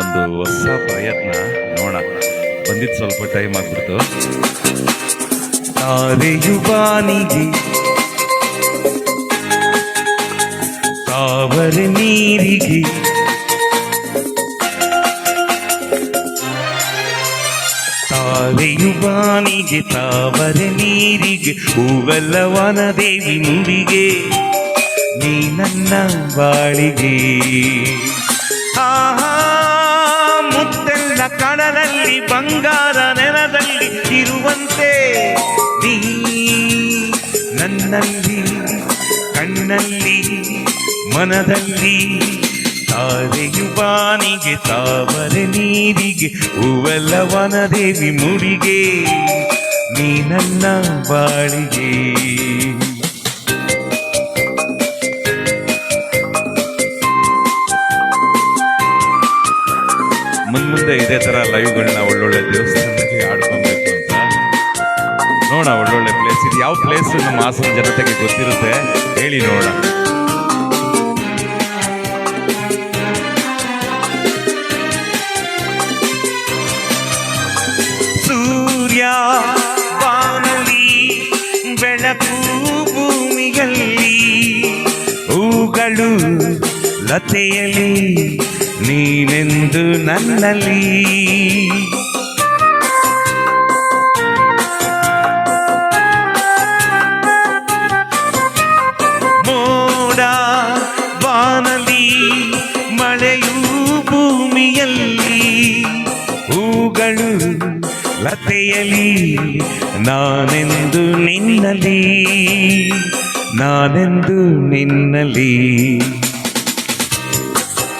ಒಂದು ಹೊಸ ಪ್ರಯತ್ನ. ನೋಡೋಣ. ಬಂದಿದ್ದು ಸ್ವಲ್ಪ ಟೈಮ್ ಆಗ್ಬಿಡ್ತು. ತಾರೆಯುವಾನಿಗೆ ತಾವರ ನೀರಿಗೆ ತಾರೆಯುವಾನಿಗೆ ತಾವರ ನೀರಿಗೆ ಹೂವೆಲ್ಲ ದೇವಿ ನೀರಿಗೆ ನೀ ನನ್ನ ಬಾಳಿಗೆ ಆಹಾ ಬಂಗಾರ ನೆಲದಲ್ಲಿ ಇರುವಂತೆ ನೀ ನನ್ನಲ್ಲಿ, ಕಣ್ಣಲ್ಲಿ, ಮನದಲ್ಲಿ, ತಾರೆಯು ಬಾನಿಗೆ, ತಾವರೆ ನೀರಿಗೆ ಹೂವೆಲ್ಲ ವನದೇವಿ ಮುಡಿಗೆ ನೀ ನನ್ನ ಬಾಳಿಗೆ. ಮುಂದೆ ಇದೇ ತರ ಲೈವ್ಗಳನ್ನ ಒಳ್ಳೊಳ್ಳೆ ದೇವಸ್ಥಾನದಲ್ಲಿ ಆಡ್ಕೊಬೇಕು ಅಂತ. ನೋಡ ಒಳ್ಳೊಳ್ಳೆ ಪ್ಲೇಸ್ ಇದು ಯಾವ ಪ್ಲೇಸ್ ನಮ್ಮ ಹಾಸನ ಜನತೆಗೆ ಗೊತ್ತಿರುತ್ತೆ? ಹೇಳಿ ನೋಡ. ಸೂರ್ಯ ಬಾನಲಿ ಬೆಳಕು ಭೂಮಿಯಲ್ಲಿ ಹೂಗಳು ಲತೆಯಲಿ ನೀನೆಂದು ನನ್ನಲ್ಲಿ. ಮೋಡ ಬಾನಲಿ ಮಳೆಯೂ ಭೂಮಿಯಲ್ಲಿ ಹೂಗಳು ಲತೆಯಲಿ ನಾನೆಂದು ನಿನ್ನಲಿ ನಾನೆಂದು ನಿನ್ನಲಿ